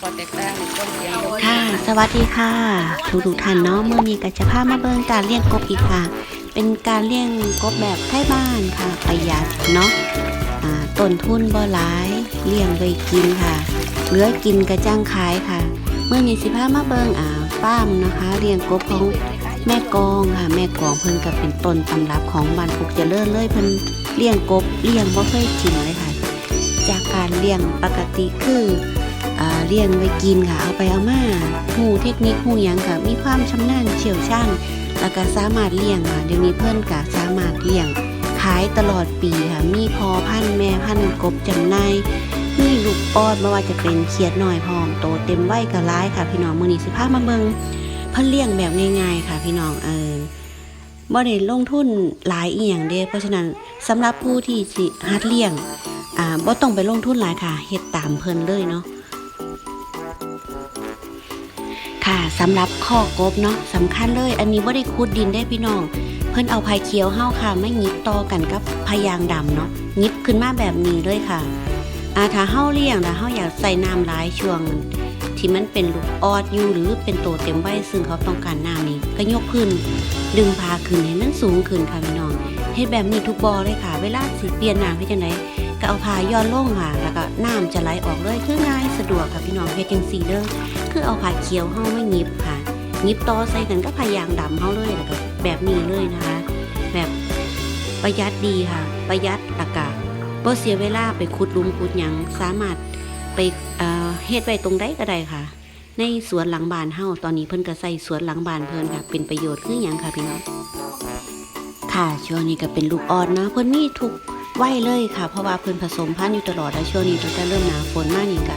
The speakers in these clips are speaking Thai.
พอแตกต่างต้นเสียงค่ะ สวัสดีค่ะ ทุกทุกท่านเนาะเมื่อมีกัจจภาพมาเบิ่งการเลี้ยงกบอีกค่ะ เป็นการเลี้ยงกบแบบไทยบ้านค่ะประหยัดเนาะต้นทุนบ่หลายเลี้ยงไว้กินค่ะ เหลือกินกระจ้างขายค่ะ เมื่อมีสิพามาเบิงอ่าป้ามนะคะเลี้ยงกบของแม่กองค่ะ แม่กองเพิ่นก็เป็นต้นตำรับของบ้านปุกเจริญเลยเพิ่นเลี้ยงกบเลี้ยงบ่เคยกินเลยค่ะ จากการเลี้ยงปกติคือ เลี้ยงไว้กินค่ะเอาไปเอามาหูเทคนิคหูยังค่ะมีความชำนาญเชี่ยวชาญแล้วก็สามารถเลี้ยงค่ะเดี๋ยวนี้เพิ่นก็สามารถเลี้ยงขายตลอดปีค่ะมีพอพันแม่พันกบจำหน่ายมีลูกออดไม่ว่าจะเป็นเขียดน้อยพอมโตเต็มวัยก็ร้ายค่ะ พี่น้องมือนี้สิพามาเบิงเพิ่นเลี้ยงแบบง่ายๆค่ะ พี่น้องเออบ่ได้ลงทุนหลายอีหยังเด้เพราะฉะนั้นสำหรับผู้ที่สิหัดเลี้ยงอ่าบ่ต้องไปลงทุนหลายค่ะเฮ็ดตามเพิ่นเลยเนาะ ค่ะสำหรับข้อกบเนาะสำคัญเลย อันนี้บ่ได้ขุดดินได้พี่น้อง เพิ่นเอาพายเขียวเฮาค่ะ ไม่หยิบต่อกันกับพายางดำเนาะหยิบขึ้นมาแบบนี้เลยค่ะอาถ้าเฮาเลี้ยงถ้าเฮาอยากใส่น้ำหลายช่วง ที่มันเป็นลูกออดอยู่หรือเป็นโตเต็มวัยซึ่งเขาต้องการน้ำนี่ก็ยกขึ้น ดึงพาขึ้นให้มันสูงขึ้นค่ะพี่น้องเฮ็ดแบบนี้ทุกบ่อเลยค่ะ เวลาสิเปลี่ยนน้ำเฮ็ดจังได ก็เอาพาย้อนลงค่ะ แล้วก็น้ำจะไหลออกเลยคือง่ายสะดวกค่ะพี่น้องเฮ็ดจังซี่เด้อคือเอาผ้าเขียวเฮาไม่หยิบค่ะหยิบต่อใส่กันก็พายางดำเฮาเลยแล้วก็แบบนี้เลยนะคะ แบบประหยัดดีค่ะ ประหยัดแล้วก็บ่เสียเวลาไปขุดลุมขุดหยังสามารถไปเอ่อเฮ็ดไว้ตรงใดก็ได้ค่ะ ในสวนหลังบ้านเฮาตอนนี้เพิ่นก็ใส่สวนหลังบ้านเพิ่นค่ะ เป็นประโยชน์คือหยังค่ะพี่น้องค่ะช่วงนี้ก็เป็นลูกอ่อนนะเพิ่นมีทุก ไหวเลยค่ะ เพราะว่าเพิ่นผสมพันธุ์อยู่ตลอดและช่วงนี้ตั้งแต่เริ่มหนาฝนมากนี่ก็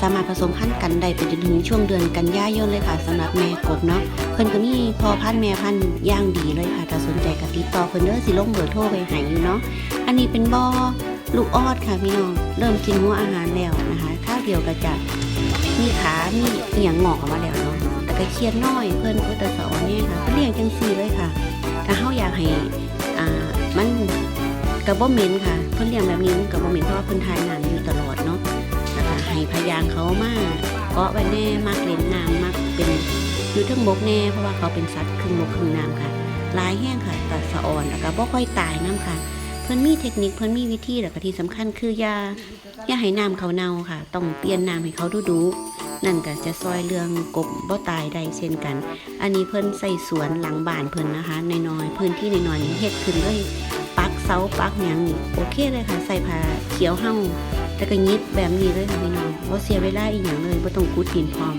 สามารถผสมพันธุ์กันได้ไปจนถึงช่วงเดือนกันยายนเลยค่ะสำหรับแม่กบเนาะเพิ่นก็มีพอพันธุ์แม่พันธุ์ย่างดีเลยค่ะถ้าสนใจก็ติดต่อเพิ่นเด้อสิลงเบอร์โทรไปห้อยู่เนาะอันนี้เป็นบ่อลูกออดค่ะพี่น้องเริ่มกินหัวอาหารแล้วนะคะข้าวเดียวก็จะมีขามีเอียงงอกออกมาแล้วเนาะแต่ก็เครียดน้อยเพิ่นก็จะสอนเนี่ยค่ะเพิ่นเลี้ยงจังซี่เลยค่ะถ้าเฮาอยากให้อ่ามัน กับบ่เหม็นค่ะ เพิ่นเลี้ยงแบบนี้มันกับบ่เหม็นเพราะว่าเพิ่นทายน้ำอยู่ตลอดเนาะแล้วก็ให้พยางเขามาเกาะไว้แน่มักเล่นน้ำมักเป็นอยู่ทั้งบกแน่เพราะว่าเขาเป็นสัตว์ครึ่งบกครึ่งน้ำค่ะลายแห้งค่ะแต่สะอ่อนแล้วก็บ่ค่อยตายน้ำค่ะ เพิ่นมีเทคนิคเพิ่นมีวิธีแล้วก็ที่สำคัญคือยาอย่าให้น้ำเขาเน่าค่ะ ต้องเปลี่ยนน้ำให้เขาดูดูนั่นก็จะซอยเรื่องกบบ่ตายได้เช่นกัน อันนี้เพิ่นใส่สวนหลังบ้านเพิ่นนะคะน้อยๆพื้นที่น้อยๆนี่เฮ็ดขึ้นเลย เสาปักหยังนี่โอเคเลยค่ะ ใส่ผ้าเขียวเห่าแต่ก็ยิบแบบนี้เลยค่ะพี่น้องบ่เสียเวลาอีกอย่างเลยบ่ต้องกุดดินพร้อม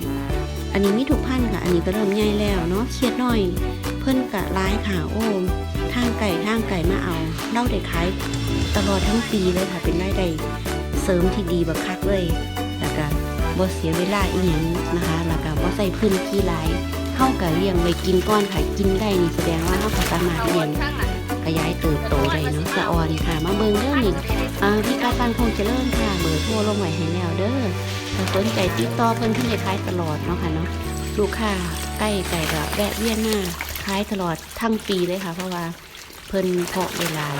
อันนี้มีทุกพันค่ะ อันนี้ก็เริ่มใหญ่แล้วเนาะเครียดน้อย เพิ่นกะร้ายค่ะโอ้ทางไก่ทางไก่มาเอาเล่าได้ขายตลอดทั้งปีเลยค่ะ เป็นรายได้เสริมที่ดีบักคักเลยแล้วก็บ่เสียเวลาอีหยังนะคะแล้วก็บ่ใส่พื้นที่หลายเฮาก็เลี้ยงไว้กินก้อนค่ะกินได้นี่แสดงว่าเฮาก็สามารถเลี้ยง ขยายเติบโตได้เนาะสะออนค่ะ มาเบิ่งเด้อนี่อ่าพี่การปันคงเจริญค่ะ เบอร์โทรลงไว้ให้แล้วเด้อถ้าสนใจติดต่อเพิ่นเพิ่นจะขายตลอดเนาะค่ะเนาะลูกค้าใกล้ไก่ก็แวะเวียนมาขายตลอดทั้งปีเลยค่ะ เพราะว่าเพิ่นเพาะเวลาย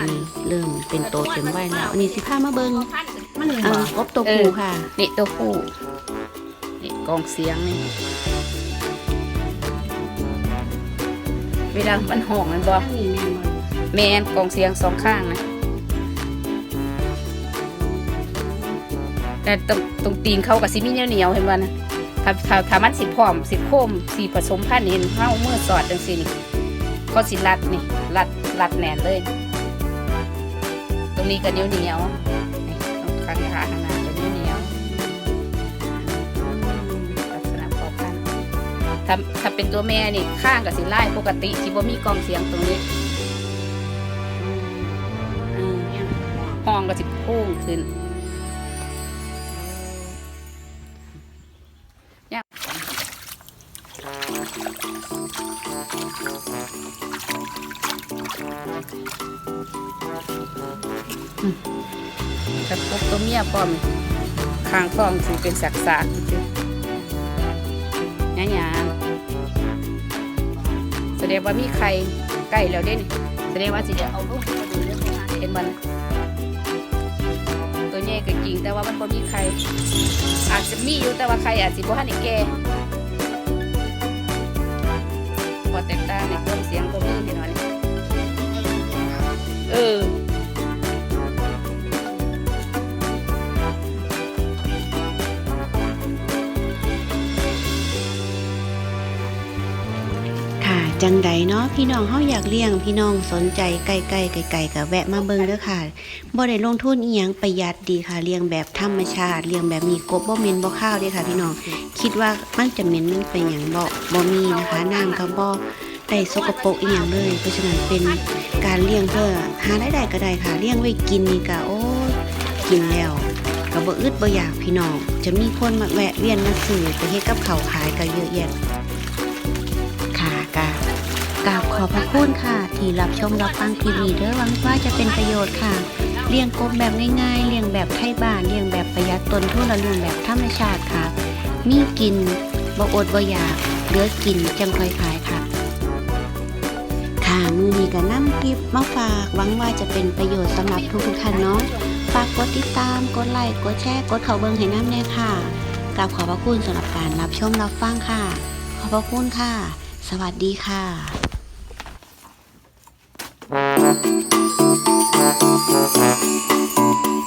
อันนี้เริ่มเป็นโตเต็มวัยแล้วอันนี้สิพามาเบิ่งมันหนึ่งอ่าบ่กบตัวผู้ค่ะนี่ตัวผู้นี่กองเสียงนี่เวลามันห้องมันบ่ แมนกองเสียงสองข้างนะแต่ตรงตรงตีนเขากับซิมีเหนียวเห็นบ่นะถ้าถ้าถ้ามันสิพร้อมสิโค้มสิผสมพันธุ์นี่เห็นเฮาเมื่อสอดจังซี่นี่เขาสิรัดนี่รัดรัดแน่นเลย ตรงนี้ก็เหนียวเหนียวตรงข้างขาข้างหน้าจะเหนียวเหนียวลักษณะพอพันธุ์ถ้าถ้าเป็นตัวแม่นี่ข้างกับสิไล่ปกติที่บ่มีกองเสียงตรงนี้ องก็สิพุ่งขึ้นเนี่ยถ้าพบตัวเมียพร้อมข้างท้องสิเป็นสักๆสิหยาๆแสดงว่ามีใครใกล้แล้วเด้นี่แสดงว่าสิเดี๋ยวเอาลูกมาดูเรื่องงานเห็นมัน ก็จริง แต่ว่ามันบ่มีใคร อาจจะมีอยู่แต่ว่าใครอาจจะบ่ทันได้แก่พอแตกต่างในต้นเสียงก็มีพี่น้อยเออ จังใดเนาะพี่น้องเฮาอยากเลี้ยง พี่น้องสนใจใกล้ๆไกลๆก็แวะมาเบิ่งเด้อค่ะบ่ได้ลงทุนอีหยังประหยัดดีค่ะเลี้ยงแบบธรรมชาติเลี้ยงแบบมีกบบ่เหม็นบ่ข้าวเด้ค่ะ พี่น้องคิดว่ามันจะเหม็นมันเป็นหยังบ่บ่มีนะคะน้ำก็บ่ได้สกปรกอีหยังเลย เพราะฉะนั้นเป็นการเลี้ยงเพื่อหารายได้ก็ได้ค่ะเลี้ยงไว้กินนี่ก็โอ้กินแล้วก็บ่อึดบ่อยากพี่น้องจะมีคนมาแวะเวียนมาซื้อไปเฮ็ดกับเขาขายก็เยอะแยะ กราบขอบพระคุณค่ะ ที่รับชมรับฟังคลิปนี้เด้อหวังว่าจะเป็นประโยชน์ค่ะ เลี้ยงกบแบบง่ายๆ เลี้ยงแบบไทยบ้านเลี้ยงแบบประหยัดต้นทุนและเลี้ยงแบบธรรมชาติค่ะ มีกินบ่อดบ่อยากเหลือกินจังค่อยขายค่ะ ค่ะมือนี้ก็นำคลิปมาฝากหวังว่าจะเป็นประโยชน์สำหรับทุกๆท่านเนาะฝากกดติดตามกดไลค์กดแชร์กดเข้าเบิ่งให้น้ำแน่ค่ะกราบขอบพระคุณสำหรับการรับชมรับฟังค่ะ ขอบพระคุณค่ะ สวัสดีค่ะ thank you